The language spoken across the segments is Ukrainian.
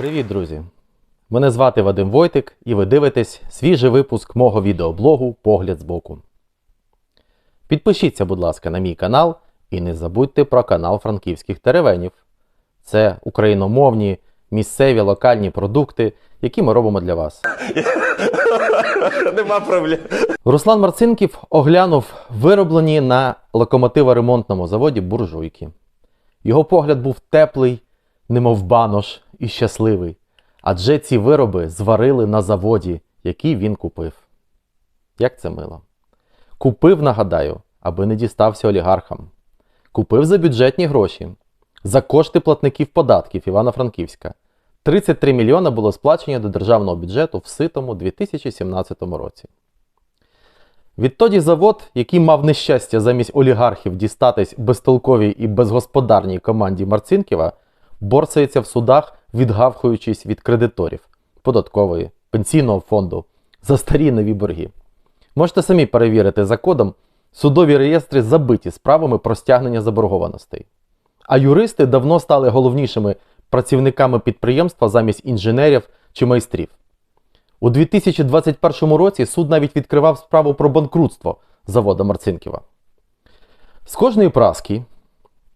Привіт, друзі! Мене звати Вадим Войтик, і ви дивитесь свіжий випуск мого відеоблогу Погляд збоку. Підпишіться, будь ласка, на мій канал і не забудьте про канал Франківських Теревенів. Це україномовні місцеві локальні продукти, які ми робимо для вас. Нема проблем. Руслан Марцинків оглянув вироблені на локомотиворемонтному заводі буржуйки. Його погляд був теплий, немов банош, і щасливий, адже ці вироби зварили на заводі, який він купив. Як це мило. Купив, нагадаю, аби не дістався олігархам. Купив за бюджетні гроші, за кошти платників податків Івано-Франківська. 33 мільйони було сплачено до державного бюджету в ситому 2017 році. Відтоді завод, який мав нещастя замість олігархів дістатись безтолковій і безгосподарній команді Марцинківа, борсається в судах, відгавхуючись від кредиторів, податкової, пенсійного фонду за старі нові борги. Можете самі перевірити за кодом, судові реєстри забиті справами про стягнення заборгованостей. А юристи давно стали головнішими працівниками підприємства замість інженерів чи майстрів. У 2021 році суд навіть відкривав справу про банкрутство завода Марцинківа. З кожної праски,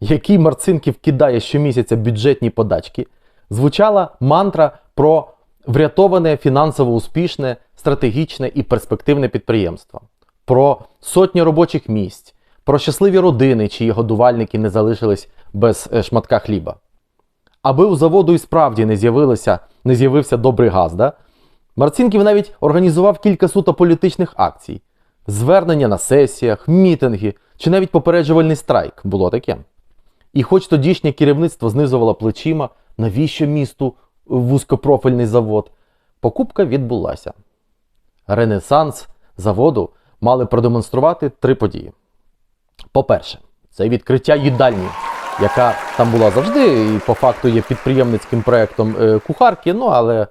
який Марцинків кидає щомісяця бюджетні подачки, звучала мантра про врятоване фінансово успішне, стратегічне і перспективне підприємство, про сотні робочих місць, про щасливі родини, чиї годувальники не залишились без е, шматка хліба. Аби у заводу і справді не з'явилося, не з'явився добрий газ, да? Марцинків навіть організував кілька суто політичних акцій, звернення на сесіях, мітинги чи навіть попереджувальний страйк було таке. І хоч тодішнє керівництво знизувало плечима, навіщо місту вузькопрофільний завод, покупка відбулася. Ренесанс заводу мали продемонструвати три події. По-перше, це відкриття їдальні, яка там була завжди і по факту є підприємницьким проєктом е, кухарки, ну але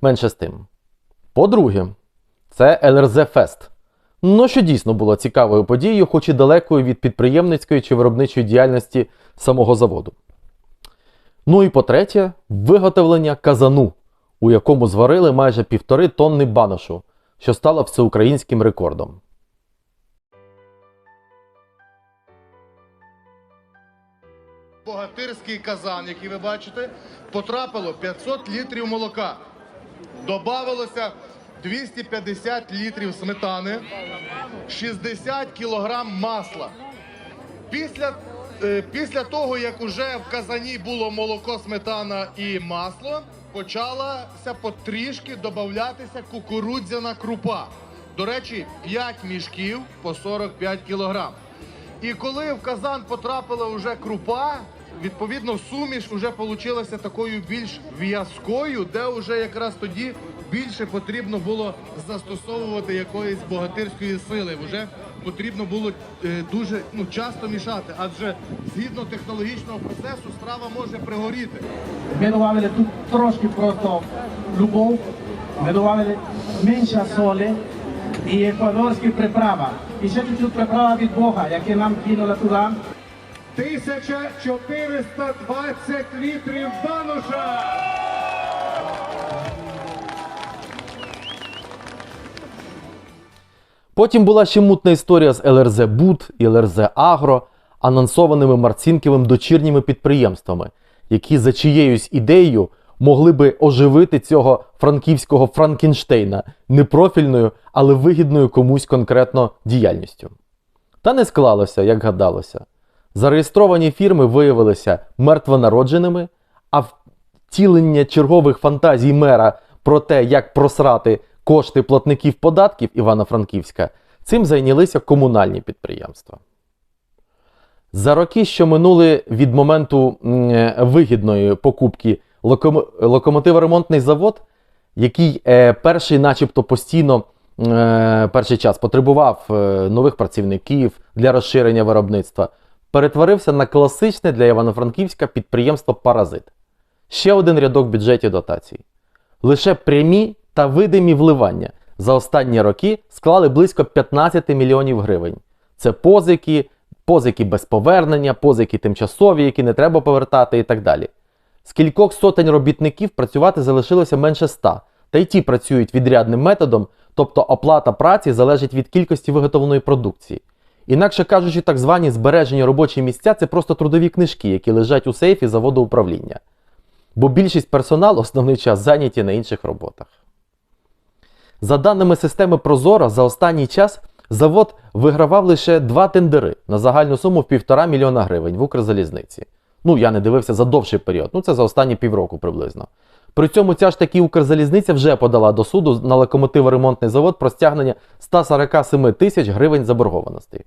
менше з тим. По-друге, це ЛРЗ Фест. Ну, що дійсно було цікавою подією, хоч і далекою від підприємницької чи виробничої діяльності самого заводу. Ну і по-третє, виготовлення казану, у якому зварили майже півтори тонни баношу, що стало всеукраїнським рекордом. Богатирський казан, який ви бачите, потрапило 500 літрів молока. Добавилося 250 літрів сметани, 60 кілограм масла. Після, після того, як уже в казані було молоко, сметана і масло, почалася потрішки додатися кукурудзяна крупа. До речі, 5 мішків по 45 кілограм. І коли в казан потрапила вже крупа, відповідно суміш вже получилася такою більш в'язкою, де вже якраз тоді більше потрібно було застосовувати якоїсь богатирської сили. Вже потрібно було е, дуже ну, часто мішати, адже згідно технологічного процесу страва може пригоріти. Ми добавили тут трошки просто любов, ми добавили менше солі і еквадорські приправа. І ще чуть-чуть приправа від Бога, яке нам кинула туди. 1420 літрів баноша! Потім була ще мутна історія з ЛРЗ Буд і ЛРЗ Агро, анонсованими Марцинківим дочірніми підприємствами, які за чиєюсь ідеєю могли би оживити цього франківського Франкенштейна непрофільною, але вигідною комусь конкретно діяльністю. Та не склалося, як гадалося. Зареєстровані фірми виявилися мертвонародженими, а втілення чергових фантазій мера про те, як просрати кошти платників податків Івано-Франківська, цим зайнялися комунальні підприємства. За роки, що минули від моменту е, вигідної покупки локомотиворемонтний завод, який е, перший, начебто, постійно е, перший час потребував нових працівників для розширення виробництва, перетворився на класичне для Івано-Франківська підприємство Паразит. Ще один рядок бюджетів дотацій. Лише прямі та видимі вливання за останні роки склали близько 15 мільйонів гривень. Це позики, позики без повернення, позики тимчасові, які не треба повертати і так далі. З кількох сотень робітників працювати залишилося менше ста, та й ті працюють відрядним методом, тобто оплата праці залежить від кількості виготовленої продукції. Інакше кажучи, так звані збережені робочі місця це просто трудові книжки, які лежать у сейфі заводу управління. Бо більшість персоналу основний час зайняті на інших роботах. За даними системи Прозоро, за останній час завод вигравав лише два тендери на загальну суму в півтора мільйона гривень в Укрзалізниці. Ну, я не дивився за довший період, ну це за останні півроку приблизно. При цьому ця ж таки Укрзалізниця вже подала до суду на локомотиворемонтний завод про стягнення 147 тисяч гривень заборгованостей.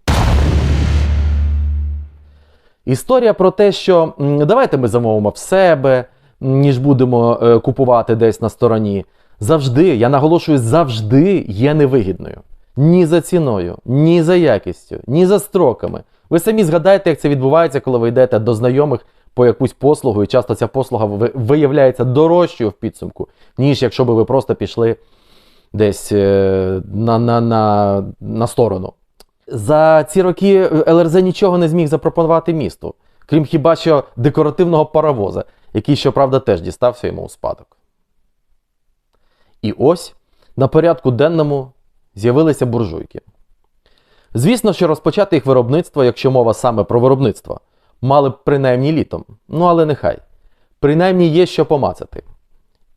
Історія про те, що давайте ми замовимо в себе, ніж будемо е, купувати десь на стороні, завжди, я наголошую, завжди є невигідною. Ні за ціною, ні за якістю, ні за строками. Ви самі згадаєте, як це відбувається, коли ви йдете до знайомих по якусь послугу, і часто ця послуга виявляється дорожчою в підсумку, ніж якщо би ви просто пішли десь е, на, на, на, на сторону. За ці роки ЛРЗ нічого не зміг запропонувати місту, крім хіба що декоративного паровоза, який, щоправда, теж дістався йому у спадок. І ось на порядку денному з'явилися буржуйки. Звісно, що розпочати їх виробництво, якщо мова саме про виробництво, мали б принаймні літом. Ну але нехай. Принаймні є що помацати.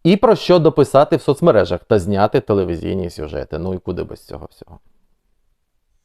І про що дописати в соцмережах та зняти телевізійні сюжети. Ну і куди без цього всього.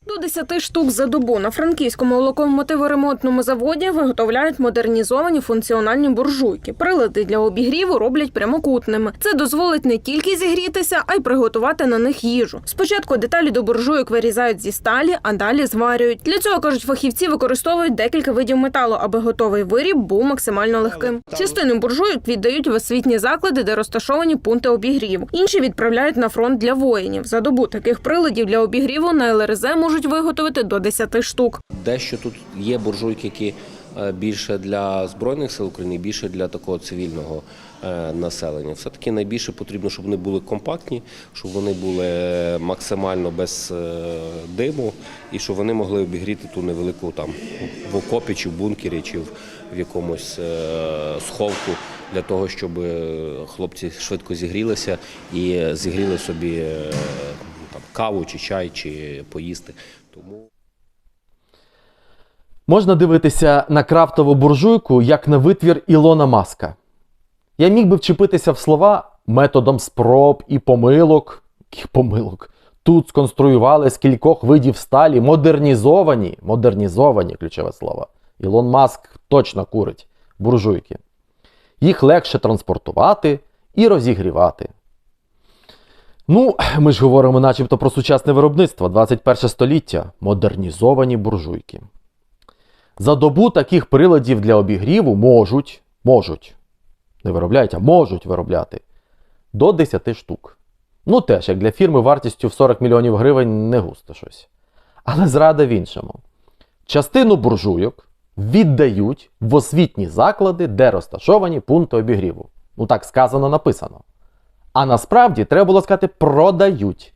До 10 штук за добу на франківському локомотиворемонтному заводі виготовляють модернізовані функціональні буржуйки. Прилади для обігріву роблять прямокутними. Це дозволить не тільки зігрітися, а й приготувати на них їжу. Спочатку деталі до буржуйок вирізають зі сталі, а далі зварюють. Для цього кажуть фахівці, використовують декілька видів металу, аби готовий виріб був максимально легким. Частину буржуйок віддають в освітні заклади, де розташовані пункти обігріву. Інші відправляють на фронт для воїнів. За добу таких приладів для обігріву на ЛРЗ можуть виготовити до 10 штук. Дещо тут є буржуйки, які е, більше для збройних сил України, більше для такого цивільного е, населення. Все таки найбільше потрібно, щоб вони були компактні, щоб вони були максимально без е, диму, і щоб вони могли обігріти ту невелику там в окопі чи в бункері, чи в якомусь сховку. Для того щоб хлопці швидко зігрілися і зігріли собі каву чи чай, чи поїсти. Тому Можна дивитися на крафтову буржуйку як на витвір Ілона Маска. Я міг би вчепитися в слова методом спроб і помилок. Яких помилок. Тут сконструювали з кількох видів сталі модернізовані, модернізовані ключове слово. Ілон Маск точно курить буржуйки. Їх легше транспортувати і розігрівати. Ну, ми ж говоримо начебто про сучасне виробництво 21 століття, модернізовані буржуйки. За добу таких приладів для обігріву можуть, можуть, не виробляють, а можуть виробляти до 10 штук. Ну теж, як для фірми вартістю в 40 мільйонів гривень не густо щось. Але зрада в іншому. Частину буржуйок віддають в освітні заклади, де розташовані пункти обігріву. Ну так сказано, написано. А насправді треба було сказати продають.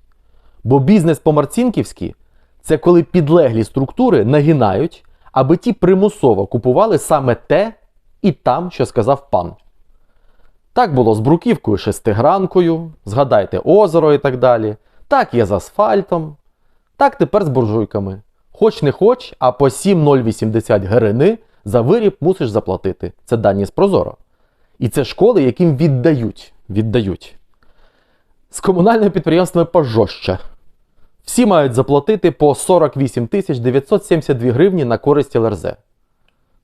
Бо бізнес по-марцінківськи це коли підлеглі структури нагинають, аби ті примусово купували саме те і там, що сказав пан. Так було з бруківкою шестигранкою, згадайте озеро і так далі. Так є з асфальтом. Так тепер з буржуйками. Хоч не хоч, а по 7,080 гривни за виріб мусиш заплатити. Це дані з Прозоро. І це школи, яким віддають. віддають. З комунальними підприємствами пожорстче. Всі мають заплатити по 48 тисяч 972 гривні на користь ЛРЗ.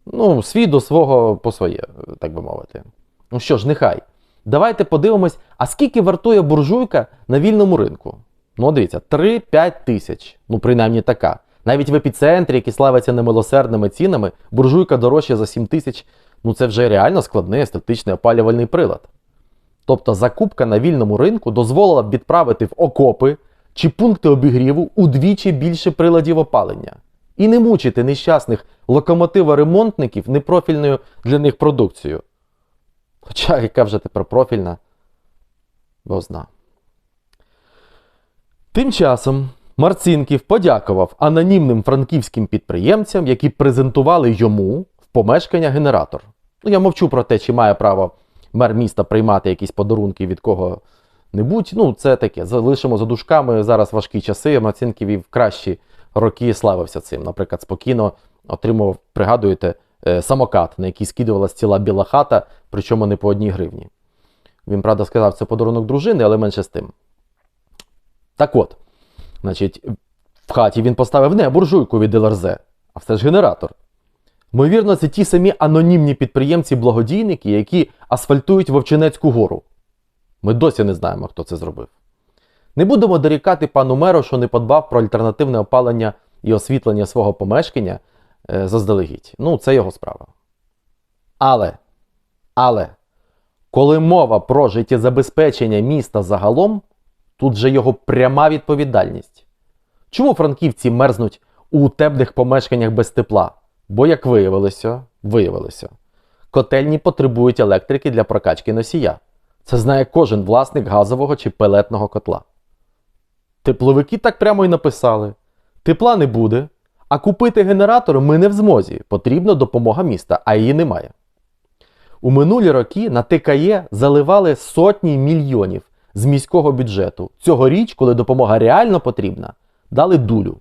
Ну, свій до свого по своє, так би мовити. Ну що ж, нехай. Давайте подивимось, а скільки вартує буржуйка на вільному ринку. Ну, дивіться, 3-5 тисяч. Ну, принаймні така. Навіть в епіцентрі, який славиться немилосердними цінами, буржуйка дорожча за 7 тисяч. Ну це вже реально складний естетичний опалювальний прилад. Тобто закупка на вільному ринку дозволила б відправити в окопи чи пункти обігріву удвічі більше приладів опалення. І не мучити нещасних локомотиворемонтників непрофільною для них продукцією. Хоча яка вже тепер профільна, бо зна. Тим часом Марцинків подякував анонімним франківським підприємцям, які презентували йому в помешкання генератор. Ну, я мовчу про те, чи має право мер міста приймати якісь подарунки від кого-небудь. Ну, це таке. Залишимо за дужками. Зараз важкі часи. Марцинків і в кращі роки славився цим. Наприклад, спокійно отримував, пригадуєте, е, самокат, на який скидувалась ціла біла хата, причому не по одній гривні. Він, правда, сказав, це подарунок дружини, але менше з тим. Так от, значить, в хаті він поставив не буржуйку від ЛРЗ, а все ж генератор. Ймовірно, це ті самі анонімні підприємці-благодійники, які асфальтують Вовчинецьку гору. Ми досі не знаємо, хто це зробив. Не будемо дорікати пану меру, що не подбав про альтернативне опалення і освітлення свого помешкання е, заздалегідь. Ну, це його справа. Але, але, коли мова про життєзабезпечення міста загалом, тут же його пряма відповідальність. Чому франківці мерзнуть у теплих помешканнях без тепла? Бо, як виявилося, виявилося, котельні потребують електрики для прокачки носія. Це знає кожен власник газового чи пелетного котла. Тепловики так прямо і написали: тепла не буде, а купити генератор ми не в змозі. Потрібна допомога міста, а її немає. У минулі роки на ТКЄ заливали сотні мільйонів з міського бюджету. Цьогоріч, коли допомога реально потрібна, дали дулю.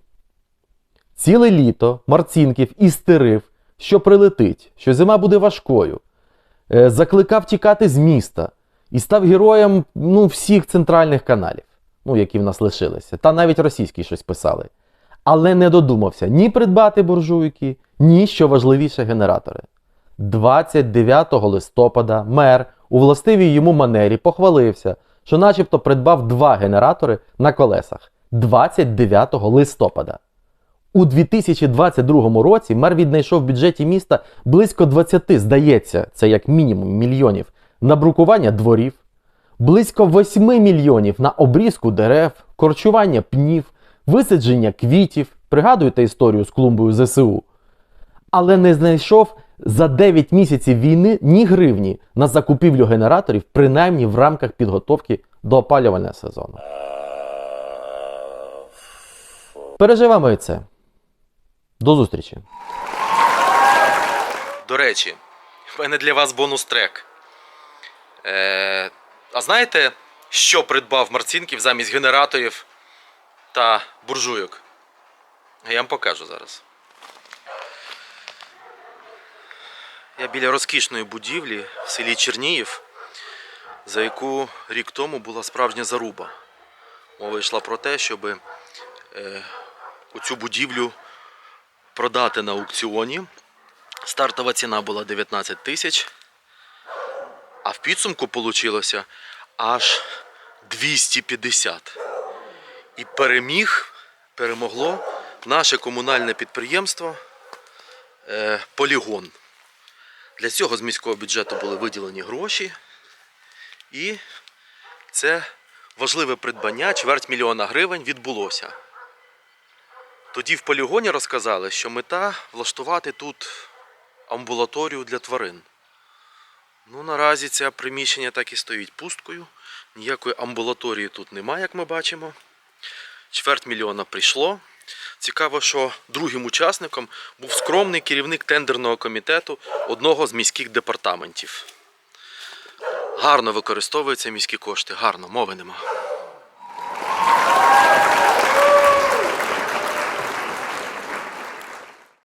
Ціле літо Марцінків істерив, що прилетить, що зима буде важкою, е, закликав тікати з міста і став героєм ну, всіх центральних каналів, ну, які в нас лишилися, та навіть російські щось писали. Але не додумався ні придбати буржуйки, ні, що важливіше, генератори. 29 листопада мер у властивій йому манері похвалився, що начебто придбав два генератори на колесах 29 листопада. У 2022 році мер віднайшов в бюджеті міста близько 20, здається, це як мінімум мільйонів на брукування дворів, близько 8 мільйонів на обрізку дерев, корчування пнів, висадження квітів. Пригадуєте історію з клумбою ЗСУ? Але не знайшов за 9 місяців війни ні гривні на закупівлю генераторів, принаймні в рамках підготовки до опалювального сезону. Переживемо і це. До зустрічі. До речі, в мене для вас бонус трек. Е, а знаєте, що придбав Марцінків замість генераторів та буржуйок? Я вам покажу зараз. Я біля розкішної будівлі в селі Черніїв, за яку рік тому була справжня заруба. Мова йшла про те, щоб е, оцю будівлю продати на аукціоні. Стартова ціна була 19 тисяч, а в підсумку вийшло аж 250. І переміг, перемогло наше комунальне підприємство е, Полігон. Для цього з міського бюджету були виділені гроші. І це важливе придбання, чверть мільйона гривень відбулося. Тоді в полігоні розказали, що мета влаштувати тут амбулаторію для тварин. Ну, наразі це приміщення так і стоїть пусткою. Ніякої амбулаторії тут немає, як ми бачимо. Чверть мільйона прийшло. Цікаво, що другим учасником був скромний керівник тендерного комітету одного з міських департаментів. Гарно використовуються міські кошти, гарно, мови нема.